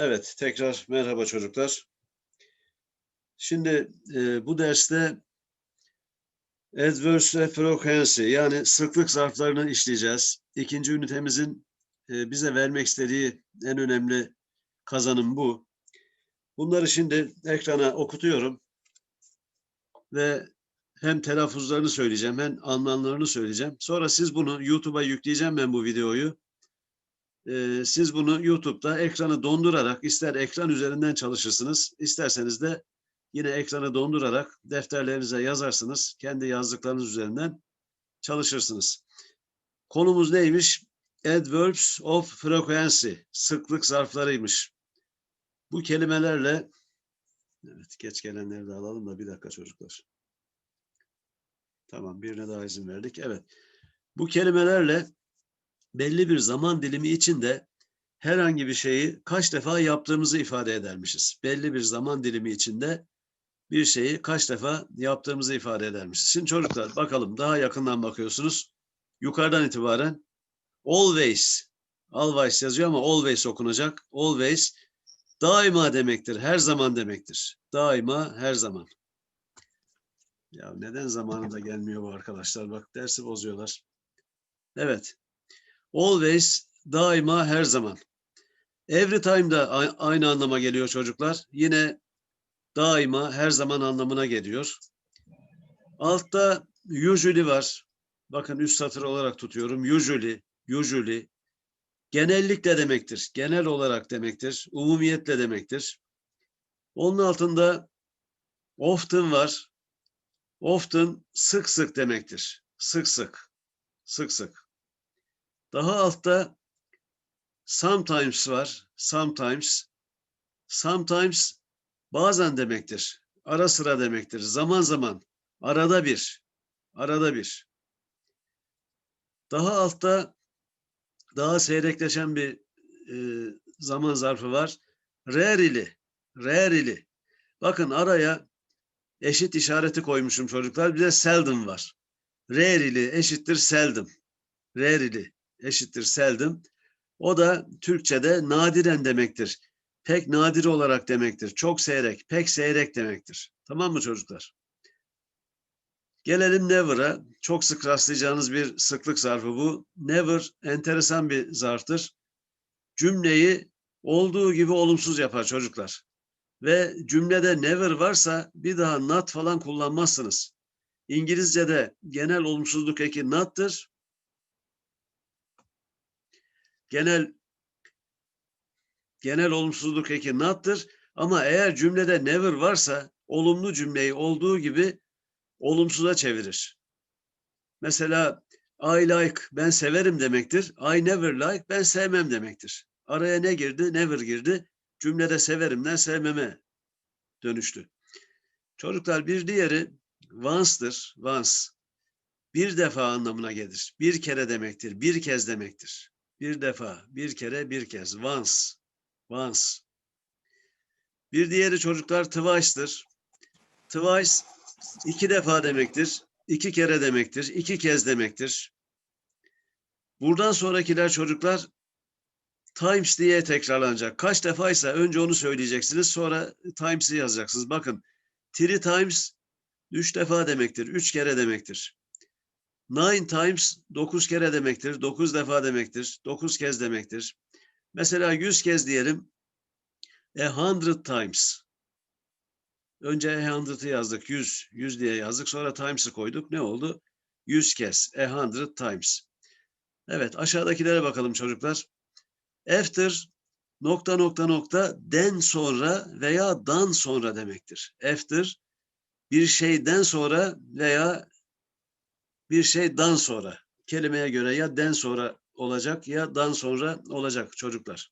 Evet, tekrar merhaba çocuklar. Şimdi e, bu derste adverse frequency yani sıklık zarflarını işleyeceğiz. İkinci ünitemizin e, bize vermek istediği en önemli kazanım bu. Bunları şimdi ekrana okutuyorum ve hem telaffuzlarını söyleyeceğim hem anlamlarını söyleyeceğim. Sonra siz bunu YouTube'a yükleyeceğim ben bu videoyu. Ee, siz bunu YouTube'da ekranı dondurarak ister ekran üzerinden çalışırsınız, isterseniz de yine ekranı dondurarak defterlerinize yazarsınız. Kendi yazdıklarınız üzerinden çalışırsınız. Konumuz neymiş? Adverbs of frequency, sıklık zarflarıymış. Bu kelimelerle, evet geç gelenleri de alalım da bir dakika çocuklar. Tamam birine daha izin verdik. Evet. Bu kelimelerle belli bir zaman dilimi içinde herhangi bir şeyi kaç defa yaptığımızı ifade edermişiz. Belli bir zaman dilimi içinde bir şeyi kaç defa yaptığımızı ifade edermişiz. Şimdi çocuklar bakalım daha yakından bakıyorsunuz. Yukarıdan itibaren always, always yazıyor ama always okunacak. Always daima demektir, her zaman demektir. Daima, her zaman. Ya neden zamanında gelmiyor bu arkadaşlar? Bak dersi bozuyorlar. Evet. Always, daima, her zaman. Every time da aynı anlama geliyor çocuklar. Yine daima, her zaman anlamına geliyor. Altta usually var. Bakın üst satır olarak tutuyorum. Usually, usually. Genellikle demektir. Genel olarak demektir. Umumiyetle demektir. Onun altında often var. Often sık sık demektir. Sık sık. Sık sık. Daha altta sometimes var. Sometimes. Sometimes bazen demektir. Ara sıra demektir. Zaman zaman. Arada bir. Arada bir. Daha altta daha seyrekleşen bir e, zaman zarfı var. Rarely. Rarely. Bakın araya eşit işareti koymuşum çocuklar. Bir de seldom var. Rarely eşittir seldom. Rarely eşittir seldom. O da Türkçe'de nadiren demektir. Pek nadir olarak demektir. Çok seyrek, pek seyrek demektir. Tamam mı çocuklar? Gelelim never'a. Çok sık rastlayacağınız bir sıklık zarfı bu. Never enteresan bir zarftır. Cümleyi olduğu gibi olumsuz yapar çocuklar. Ve cümlede never varsa bir daha not falan kullanmazsınız. İngilizce'de genel olumsuzluk eki not'tır. Genel genel olumsuzluk eki not'tır. Ama eğer cümlede never varsa olumlu cümleyi olduğu gibi olumsuza çevirir. Mesela I like ben severim demektir. I never like ben sevmem demektir. Araya ne girdi? Never girdi. Cümlede severimden sevmeme dönüştü. Çocuklar bir diğeri once'dır. Once. Bir defa anlamına gelir. Bir kere demektir. Bir kez demektir. Bir defa, bir kere, bir kez. Once. Once. Bir diğeri çocuklar twice'dır. Twice iki defa demektir. iki kere demektir. iki kez demektir. Buradan sonrakiler çocuklar times diye tekrarlanacak. Kaç defaysa önce onu söyleyeceksiniz. Sonra times'i yazacaksınız. Bakın three times üç defa demektir. Üç kere demektir. Nine times dokuz kere demektir. Dokuz defa demektir. Dokuz kez demektir. Mesela yüz kez diyelim. A hundred times. Önce a hundred'ı yazdık. Yüz. Yüz diye yazdık. Sonra times'ı koyduk. Ne oldu? Yüz kez. A hundred times. Evet aşağıdakilere bakalım çocuklar. After nokta nokta nokta den sonra veya dan sonra demektir. After bir şeyden sonra veya bir şeyden sonra kelimeye göre ya den sonra olacak ya dan sonra olacak çocuklar.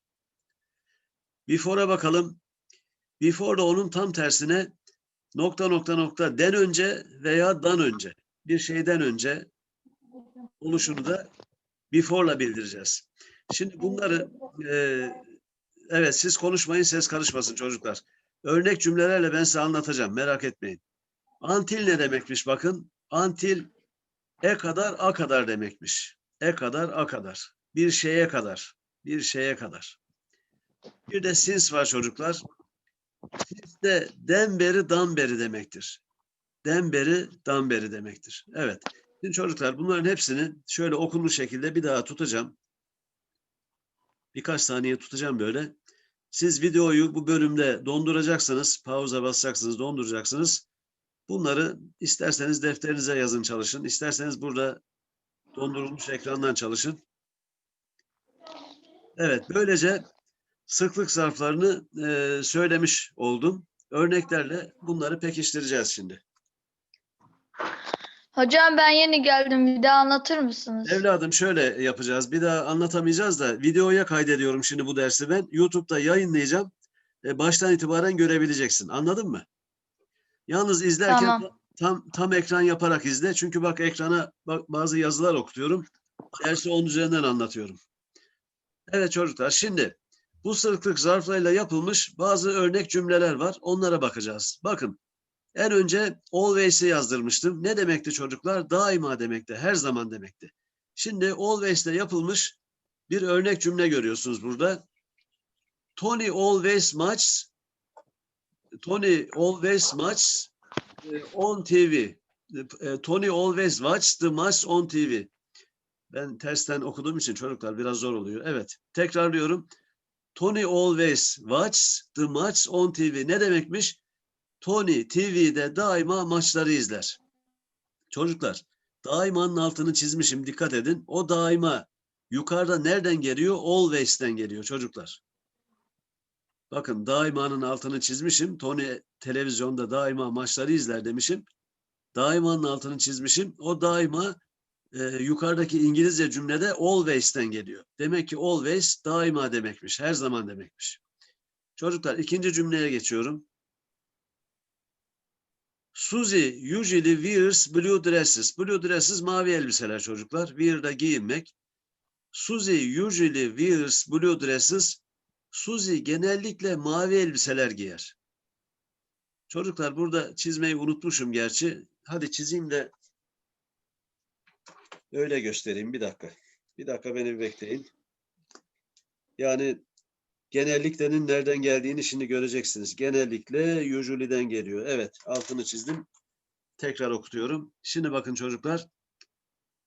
Before'a bakalım. Before da onun tam tersine nokta nokta nokta den önce veya dan önce bir şeyden önce oluşunu da before'la bildireceğiz. Şimdi bunları e, evet siz konuşmayın ses karışmasın çocuklar. Örnek cümlelerle ben size anlatacağım merak etmeyin. Antil ne demekmiş bakın. Antil e kadar a kadar demekmiş. E kadar a kadar. Bir şeye kadar. Bir şeye kadar. Bir de since var çocuklar. Since de den beri dan beri demektir. Den beri dan beri demektir. Evet. Şimdi çocuklar bunların hepsini şöyle okunmuş şekilde bir daha tutacağım. Birkaç saniye tutacağım böyle. Siz videoyu bu bölümde donduracaksınız. Pauza basacaksınız, donduracaksınız. Bunları isterseniz defterinize yazın çalışın. isterseniz burada dondurulmuş ekrandan çalışın. Evet, böylece sıklık zarflarını e, söylemiş oldum. Örneklerle bunları pekiştireceğiz şimdi. Hocam ben yeni geldim. Bir daha anlatır mısınız? Evladım şöyle yapacağız. Bir daha anlatamayacağız da videoya kaydediyorum şimdi bu dersi ben. YouTube'da yayınlayacağım. E, baştan itibaren görebileceksin. Anladın mı? Yalnız izlerken Tamam. ta- tam tam ekran yaparak izle. Çünkü bak ekrana bak, bazı yazılar okutuyorum. Dersi onun üzerinden anlatıyorum. Evet çocuklar şimdi bu sıklık zarflarıyla yapılmış bazı örnek cümleler var. Onlara bakacağız. Bakın en önce always'i yazdırmıştım. Ne demekti çocuklar? Daima demekti, her zaman demekti. Şimdi always'le yapılmış bir örnek cümle görüyorsunuz burada. Tony always watches Tony always watches eh, on TV. Eh, Tony always watches the match on TV. Ben tersten okuduğum için çocuklar biraz zor oluyor. Evet, tekrarlıyorum. Tony always watches the match on TV. Ne demekmiş? Tony TV'de daima maçları izler. Çocuklar, daimanın altını çizmişim. Dikkat edin. O daima yukarıda nereden geliyor? Always'ten geliyor çocuklar. Bakın daimanın altını çizmişim. Tony televizyonda daima maçları izler demişim. Daimanın altını çizmişim. O daima e, yukarıdaki İngilizce cümlede always'ten geliyor. Demek ki always daima demekmiş. Her zaman demekmiş. Çocuklar ikinci cümleye geçiyorum. Suzy usually wears blue dresses. Blue dresses mavi elbiseler çocuklar. Wear da giyinmek. Suzy usually wears blue dresses. Suzy genellikle mavi elbiseler giyer. Çocuklar burada çizmeyi unutmuşum gerçi. Hadi çizeyim de öyle göstereyim. Bir dakika. Bir dakika beni bir bekleyin. Yani genelliklerin nereden geldiğini şimdi göreceksiniz. Genellikle usually'den geliyor. Evet, altını çizdim. Tekrar okutuyorum. Şimdi bakın çocuklar.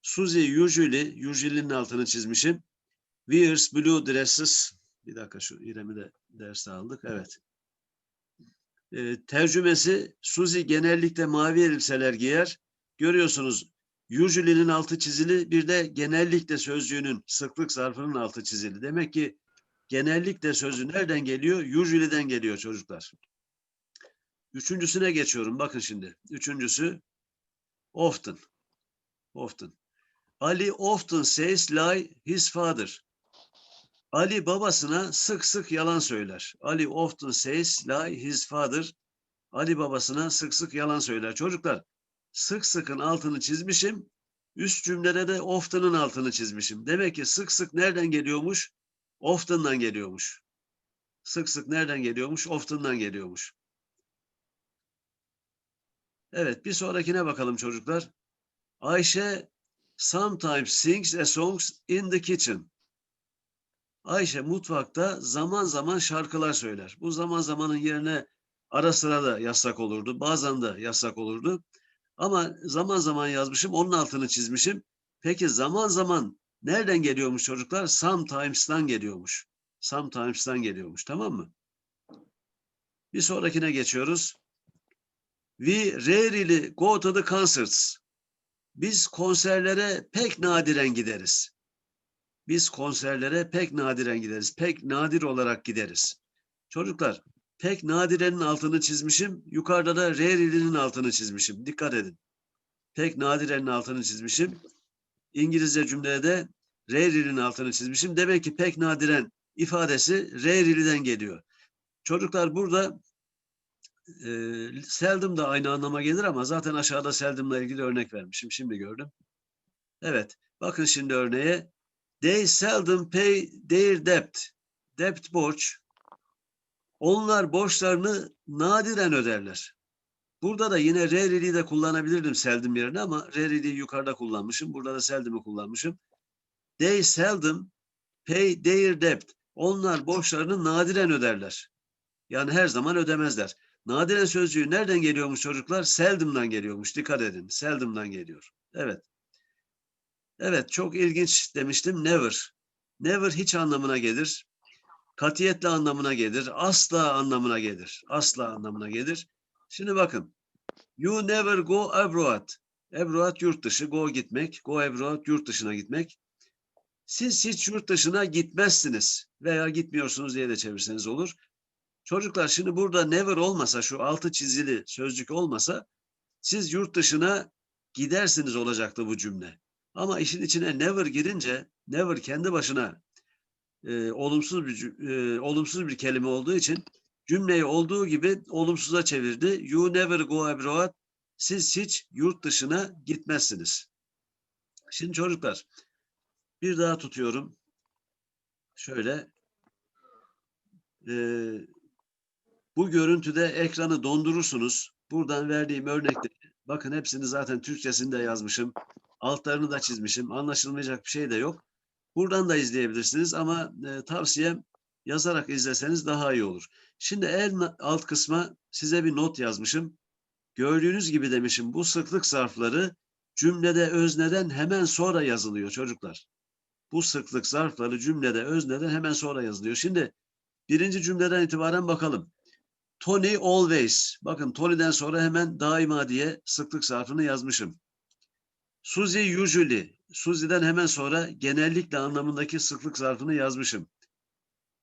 Suzy usually, usually'nin altını çizmişim. Wears blue dresses. Bir dakika şu İrem'i de derse aldık. Evet. Ee, tercümesi Suzy genellikle mavi elbiseler giyer. Görüyorsunuz usually'nin altı çizili bir de genellikle sözcüğünün sıklık zarfının altı çizili. Demek ki genellikle sözü nereden geliyor? Usually'den geliyor çocuklar. Üçüncüsüne geçiyorum. Bakın şimdi. Üçüncüsü often. Often. Ali often says lie his father. Ali babasına sık sık yalan söyler. Ali often says lie his father. Ali babasına sık sık yalan söyler. Çocuklar sık sıkın altını çizmişim. Üst cümlede de often'ın altını çizmişim. Demek ki sık sık nereden geliyormuş? Often'dan geliyormuş. Sık sık nereden geliyormuş? Often'dan geliyormuş. Evet, bir sonrakine bakalım çocuklar. Ayşe sometimes sings a songs in the kitchen. Ayşe mutfakta zaman zaman şarkılar söyler. Bu zaman zamanın yerine ara sıra da yasak olurdu. Bazen de yasak olurdu. Ama zaman zaman yazmışım, onun altını çizmişim. Peki zaman zaman nereden geliyormuş çocuklar? Sometimes'tan geliyormuş. Sometimes'tan geliyormuş, tamam mı? Bir sonrakine geçiyoruz. We rarely go to the concerts. Biz konserlere pek nadiren gideriz. Biz konserlere pek nadiren gideriz. Pek nadir olarak gideriz. Çocuklar, pek nadirenin altını çizmişim. Yukarıda da rarely'nin altını çizmişim. Dikkat edin. Pek nadirenin altını çizmişim. İngilizce cümlede de rarely'nin altını çizmişim. Demek ki pek nadiren ifadesi rarely'den geliyor. Çocuklar burada e, seldom da aynı anlama gelir ama zaten aşağıda seldom'la ilgili örnek vermişim. Şimdi gördüm. Evet. Bakın şimdi örneğe. They seldom pay their debt. Debt borç. Onlar borçlarını nadiren öderler. Burada da yine rarely'yi de kullanabilirdim seldom yerine ama rarely'yi yukarıda kullanmışım. Burada da seldom'u kullanmışım. They seldom pay their debt. Onlar borçlarını nadiren öderler. Yani her zaman ödemezler. Nadiren sözcüğü nereden geliyormuş çocuklar? Seldom'dan geliyormuş. Dikkat edin. Seldom'dan geliyor. Evet. Evet çok ilginç demiştim. Never. Never hiç anlamına gelir. Katiyetle anlamına gelir. Asla anlamına gelir. Asla anlamına gelir. Şimdi bakın. You never go abroad. Abroad yurt dışı. Go gitmek. Go abroad yurt dışına gitmek. Siz hiç yurt dışına gitmezsiniz. Veya gitmiyorsunuz diye de çevirseniz olur. Çocuklar şimdi burada never olmasa şu altı çizili sözcük olmasa siz yurt dışına gidersiniz olacaktı bu cümle. Ama işin içine never girince never kendi başına e, olumsuz bir e, olumsuz bir kelime olduğu için cümleyi olduğu gibi olumsuza çevirdi. You never go abroad. Siz hiç yurt dışına gitmezsiniz. Şimdi çocuklar bir daha tutuyorum. Şöyle e, bu görüntüde ekranı dondurursunuz. Buradan verdiğim örnekleri bakın hepsini zaten Türkçesini de yazmışım. Altlarını da çizmişim. Anlaşılmayacak bir şey de yok. Buradan da izleyebilirsiniz ama e, tavsiyem yazarak izleseniz daha iyi olur. Şimdi en alt kısma size bir not yazmışım. Gördüğünüz gibi demişim bu sıklık zarfları cümlede özneden hemen sonra yazılıyor çocuklar. Bu sıklık zarfları cümlede özneden hemen sonra yazılıyor. Şimdi birinci cümleden itibaren bakalım. Tony always. Bakın Tony'den sonra hemen daima diye sıklık zarfını yazmışım. Suzy usually. Suzy'den hemen sonra genellikle anlamındaki sıklık zarfını yazmışım.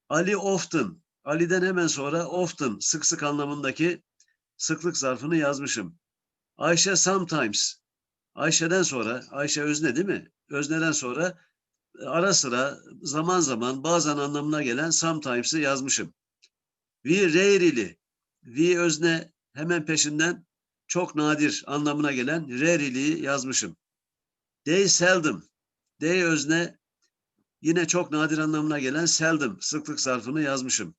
Ali often. Ali'den hemen sonra often sık sık anlamındaki sıklık zarfını yazmışım. Ayşe sometimes. Ayşe'den sonra, Ayşe özne değil mi? Özneden sonra e, ara sıra, zaman zaman, bazen anlamına gelen sometimes'ı yazmışım. We rarely. We özne hemen peşinden çok nadir anlamına gelen rarely'yi yazmışım. They seldom. They özne yine çok nadir anlamına gelen seldom sıklık zarfını yazmışım.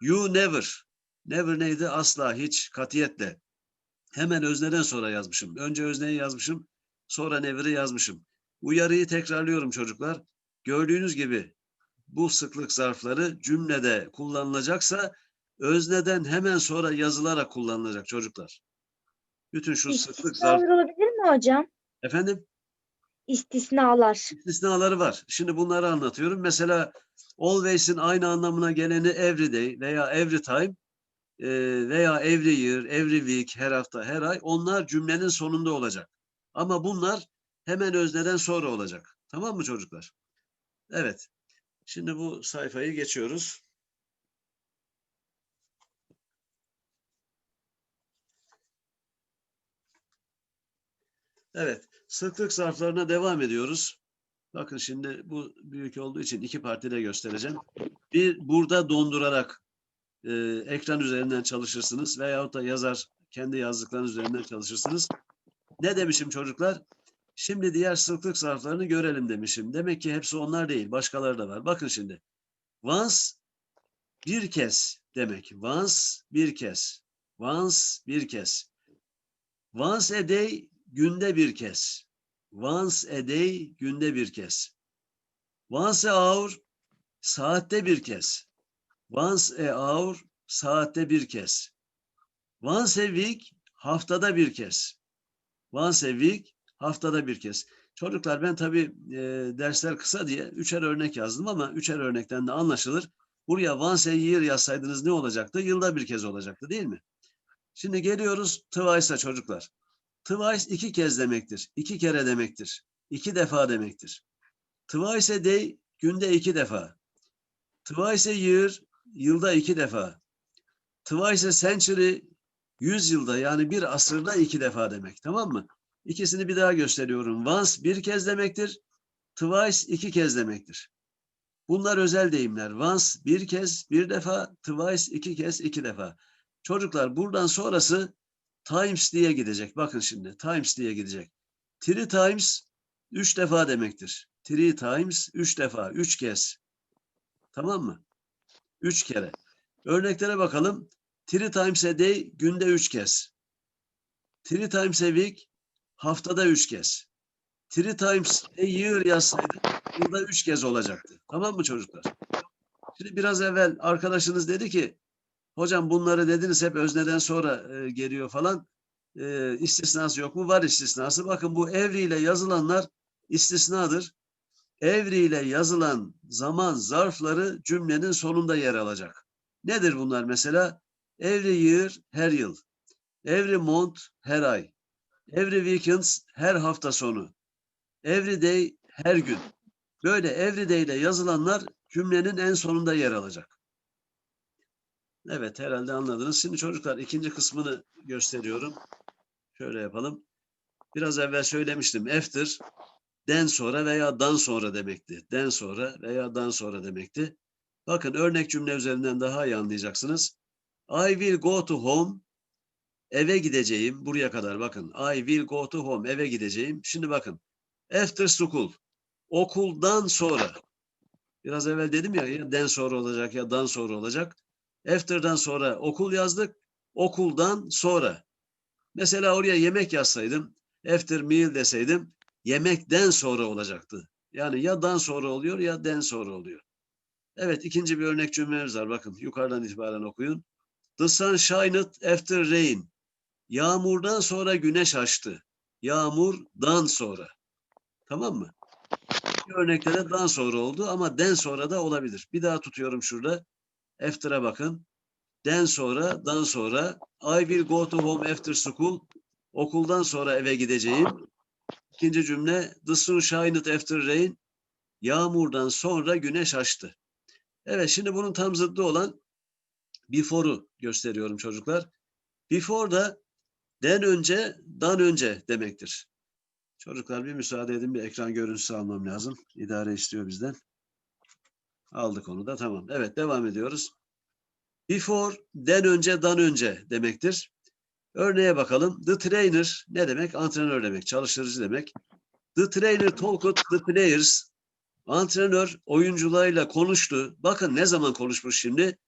You never. Never neydi? Asla, hiç, katiyetle. Hemen özneden sonra yazmışım. Önce özneyi yazmışım, sonra never'ı yazmışım. Uyarıyı tekrarlıyorum çocuklar. Gördüğünüz gibi bu sıklık zarfları cümlede kullanılacaksa özneden hemen sonra yazılarak kullanılacak çocuklar. Bütün şu sıklık zarf... Olabilir mi hocam? Efendim? İstisnalar. istisnaları var. Şimdi bunları anlatıyorum. Mesela always'in aynı anlamına geleni everyday veya every time e, veya every year, every week, her hafta, her ay onlar cümlenin sonunda olacak. Ama bunlar hemen özneden sonra olacak. Tamam mı çocuklar? Evet. Şimdi bu sayfayı geçiyoruz. Evet. Sıklık zarflarına devam ediyoruz. Bakın şimdi bu büyük olduğu için iki partide göstereceğim. Bir burada dondurarak e, ekran üzerinden çalışırsınız veyahut da yazar kendi yazdıklarınız üzerinden çalışırsınız. Ne demişim çocuklar? Şimdi diğer sıklık zarflarını görelim demişim. Demek ki hepsi onlar değil. Başkaları da var. Bakın şimdi. Once bir kez demek. Once bir kez. Once bir kez. Once a day günde bir kez. Once a day günde bir kez. Once a hour saatte bir kez. Once a hour saatte bir kez. Once a week haftada bir kez. Once a week haftada bir kez. Çocuklar ben tabii e, dersler kısa diye üçer örnek yazdım ama üçer örnekten de anlaşılır. Buraya once a year yazsaydınız ne olacaktı? Yılda bir kez olacaktı değil mi? Şimdi geliyoruz twice'a çocuklar. Twice iki kez demektir. iki kere demektir. iki defa demektir. Twice a day günde iki defa. Twice a year yılda iki defa. Twice a century yüz yılda yani bir asırda iki defa demek. Tamam mı? İkisini bir daha gösteriyorum. Once bir kez demektir. Twice iki kez demektir. Bunlar özel deyimler. Once bir kez, bir defa. Twice iki kez, iki defa. Çocuklar buradan sonrası times diye gidecek. Bakın şimdi times diye gidecek. Three times üç defa demektir. Three times üç defa, üç kez. Tamam mı? Üç kere. Örneklere bakalım. Three times a day günde üç kez. Three times a week haftada üç kez. Three times a year yazsaydı yılda üç kez olacaktı. Tamam mı çocuklar? Şimdi biraz evvel arkadaşınız dedi ki hocam bunları dediniz hep özneden sonra e, geliyor falan. E, istisnası yok mu? Var istisnası. Bakın bu evriyle yazılanlar istisnadır. Evriyle yazılan zaman zarfları cümlenin sonunda yer alacak. Nedir bunlar mesela? Every year her yıl. Every month her ay. Every weekends her hafta sonu. Every day her gün. Böyle every day ile yazılanlar cümlenin en sonunda yer alacak. Evet herhalde anladınız. Şimdi çocuklar ikinci kısmını gösteriyorum. Şöyle yapalım. Biraz evvel söylemiştim. After den sonra veya dan sonra demekti. Den sonra veya dan sonra demekti. Bakın örnek cümle üzerinden daha iyi anlayacaksınız. I will go to home. Eve gideceğim. Buraya kadar bakın. I will go to home. Eve gideceğim. Şimdi bakın. After school. Okuldan sonra. Biraz evvel dedim ya, ya den sonra olacak ya dan sonra olacak. After'dan sonra okul yazdık. Okuldan sonra. Mesela oraya yemek yazsaydım, after meal deseydim, yemekten sonra olacaktı. Yani ya dan sonra oluyor ya den sonra oluyor. Evet ikinci bir örnek cümlemiz var. Bakın yukarıdan itibaren okuyun. The sun shined after rain. Yağmurdan sonra güneş açtı. Yağmurdan sonra. Tamam mı? Bir örnekte de dan sonra oldu ama den sonra da olabilir. Bir daha tutuyorum şurada. After'a bakın. Den sonra, dan sonra. I will go to home after school. Okuldan sonra eve gideceğim. İkinci cümle. The sun shined after rain. Yağmurdan sonra güneş açtı. Evet şimdi bunun tam zıddı olan before'u gösteriyorum çocuklar. Before da den önce, dan önce demektir. Çocuklar bir müsaade edin bir ekran görüntüsü almam lazım. İdare istiyor bizden. Aldık onu da tamam. Evet devam ediyoruz. Before, den önce, dan önce demektir. Örneğe bakalım. The trainer ne demek? Antrenör demek, çalıştırıcı demek. The trainer talked the players. Antrenör oyuncularıyla konuştu. Bakın ne zaman konuşmuş şimdi?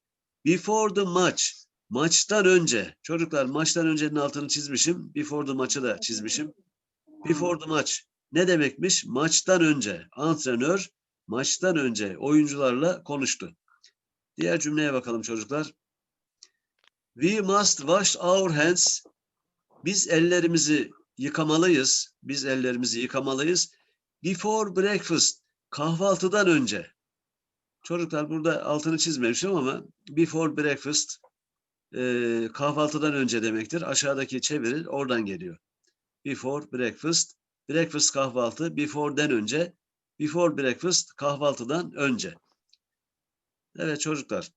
Before the match. Maçtan önce. Çocuklar maçtan öncenin altını çizmişim. Before the maçı da çizmişim. Before the match. Ne demekmiş? Maçtan önce. Antrenör maçtan önce oyuncularla konuştu. Diğer cümleye bakalım çocuklar. We must wash our hands. Biz ellerimizi yıkamalıyız. Biz ellerimizi yıkamalıyız. Before breakfast. Kahvaltıdan önce. Çocuklar burada altını çizmemişim ama before breakfast e, kahvaltıdan önce demektir. Aşağıdaki çeviri oradan geliyor. Before breakfast. Breakfast kahvaltı. Before'den önce. Before breakfast kahvaltıdan önce. Evet çocuklar.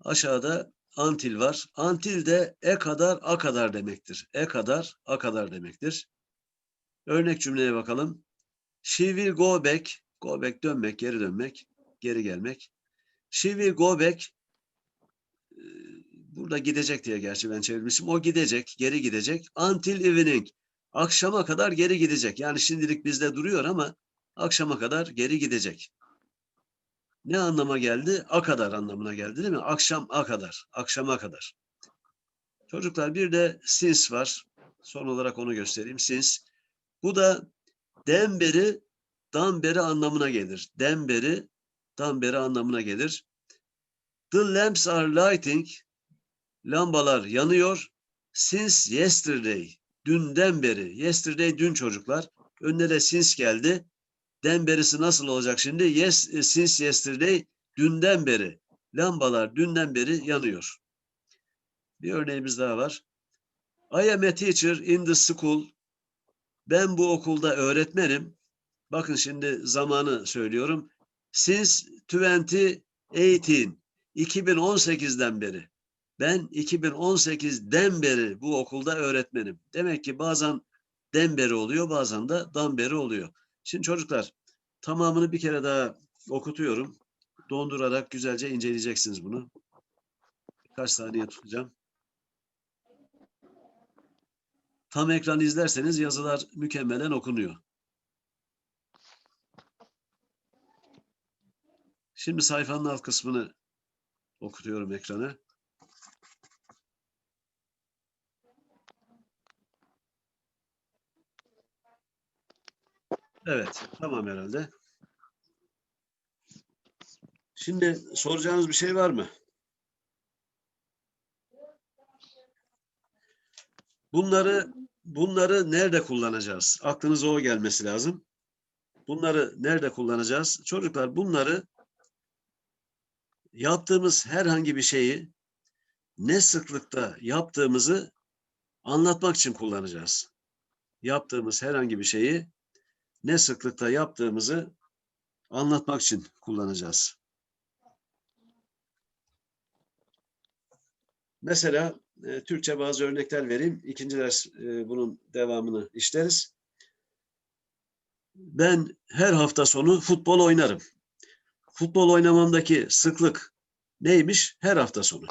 Aşağıda until var. Until de e kadar a kadar demektir. E kadar a kadar demektir. Örnek cümleye bakalım. She will go back. Go back dönmek, geri dönmek, geri gelmek. She will go back. Ee, Burada gidecek diye gerçi ben çevirmişim. O gidecek, geri gidecek. Until evening. Akşama kadar geri gidecek. Yani şimdilik bizde duruyor ama akşama kadar geri gidecek. Ne anlama geldi? A kadar anlamına geldi değil mi? Akşam a kadar, akşama kadar. Çocuklar bir de since var. Son olarak onu göstereyim. Since. Bu da den beri, dan beri anlamına gelir. Den beri, dan beri anlamına gelir. The lamps are lighting. Lambalar yanıyor. Since yesterday. Dünden beri. Yesterday dün çocuklar. Önüne de since geldi. Den berisi nasıl olacak şimdi? Yes, e, since yesterday. Dünden beri. Lambalar dünden beri yanıyor. Bir örneğimiz daha var. I am a teacher in the school. Ben bu okulda öğretmenim. Bakın şimdi zamanı söylüyorum. Since 2018. 2018'den beri. Ben 2018'den beri bu okulda öğretmenim. Demek ki bazen den beri oluyor, bazen de dan beri oluyor. Şimdi çocuklar tamamını bir kere daha okutuyorum. Dondurarak güzelce inceleyeceksiniz bunu. Kaç saniye tutacağım. Tam ekran izlerseniz yazılar mükemmelen okunuyor. Şimdi sayfanın alt kısmını okutuyorum ekrana. Evet, tamam herhalde. Şimdi soracağınız bir şey var mı? Bunları bunları nerede kullanacağız? Aklınıza o gelmesi lazım. Bunları nerede kullanacağız? Çocuklar bunları yaptığımız herhangi bir şeyi ne sıklıkta yaptığımızı anlatmak için kullanacağız. Yaptığımız herhangi bir şeyi ne sıklıkta yaptığımızı anlatmak için kullanacağız. Mesela e, Türkçe bazı örnekler vereyim. İkinci ders e, bunun devamını işleriz. Ben her hafta sonu futbol oynarım. Futbol oynamamdaki sıklık neymiş? Her hafta sonu.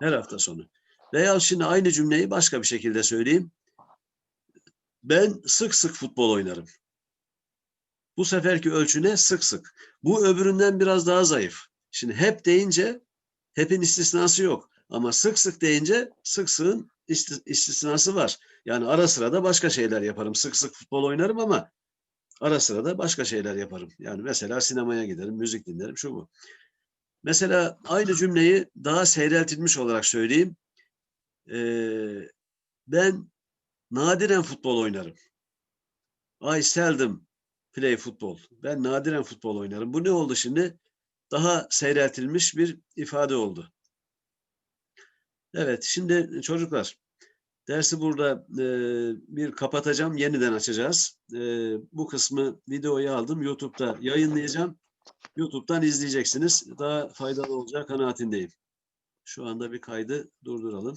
Her hafta sonu. Veya şimdi aynı cümleyi başka bir şekilde söyleyeyim. Ben sık sık futbol oynarım. Bu seferki ölçü ne? Sık sık. Bu öbüründen biraz daha zayıf. Şimdi hep deyince hepin istisnası yok. Ama sık sık deyince sık isti- istisnası var. Yani ara sıra da başka şeyler yaparım. Sık sık futbol oynarım ama ara sıra da başka şeyler yaparım. Yani mesela sinemaya giderim, müzik dinlerim, şu bu. Mesela aynı cümleyi daha seyreltilmiş olarak söyleyeyim. Ee, ben nadiren futbol oynarım. I seldom play futbol. Ben nadiren futbol oynarım. Bu ne oldu şimdi? Daha seyreltilmiş bir ifade oldu. Evet, şimdi çocuklar dersi burada e, bir kapatacağım, yeniden açacağız. E, bu kısmı videoyu aldım, YouTube'da yayınlayacağım. YouTube'dan izleyeceksiniz. Daha faydalı olacağı kanaatindeyim. Şu anda bir kaydı durduralım.